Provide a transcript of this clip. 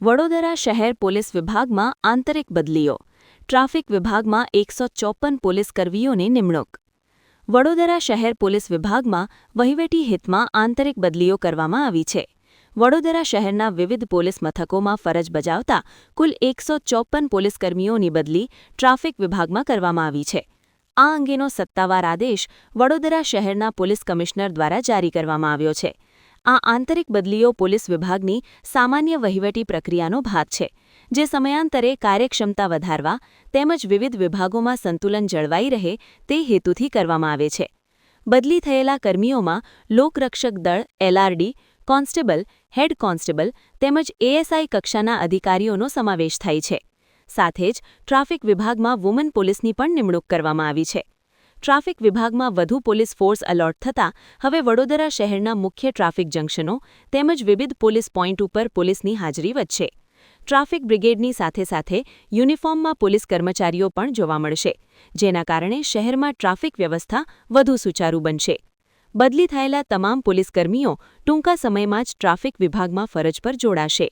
વડોદરા શહેર પોલીસ વિભાગમાં આંતરિક બદલીઓ. ટ્રાફિક વિભાગમાં એકસો ચોપન પોલીસ કર્મીઓની નિમણૂક. વડોદરા શહેર પોલીસ વિભાગમાં વહીવટી હિતમાં આંતરિક બદલીઓ કરવામાં આવી છે. વડોદરા શહેરના વિવિધ પોલીસ મથકોમાં ફરજ બજાવતા કુલ એકસો ચોપન પોલીસકર્મીઓની બદલી ટ્રાફિક વિભાગમાં કરવામાં આવી છે. આ અંગેનો સત્તાવાર આદેશ વડોદરા શહેરના પોલીસ કમિશનર દ્વારા જારી કરવામાં આવ્યો છે. આ આંતરિક બદલીઓ પોલીસ વિભાગની સામાન્ય વહીવટી પ્રક્રિયાનો ભાગ છે, જે સમયાંતરે કાર્યક્ષમતા વધારવા તેમજ વિવિધ વિભાગોમાં સંતુલન જળવાઈ રહે તે હેતુથી કરવામાં આવે છે. બદલી થયેલા કર્મીઓમાં લોકરક્ષક દળ એલઆરડી કોન્સ્ટેબલ, હેડ કોન્સ્ટેબલ તેમજ એએસઆઈ કક્ષાના અધિકારીઓનો સમાવેશ થાય છે. સાથે જ ટ્રાફિક વિભાગમાં વુમન પોલીસની પણ નિમણૂક કરવામાં આવી છે. ટ્રાફિક વિભાગમાં વધુ પોલીસ ફોર્સ અલોટ થતાં હવે વડોદરા શહેરના મુખ્ય ટ્રાફિક જંકશનો તેમજ વિવિધ પોલીસ પોઇન્ટ ઉપર પોલીસની હાજરી વધશે. ટ્રાફિક બ્રિગેડની સાથે સાથે યુનિફોર્મમાં પોલીસ કર્મચારીઓ પણ જોવા મળશે, જેના કારણે શહેરમાં ટ્રાફિક વ્યવસ્થા વધુ સુચારુ બનશે. બદલી થયેલા તમામ પોલીસકર્મીઓ ટૂંકા સમયમાં જ ટ્રાફિક વિભાગમાં ફરજ પર જોડાશે.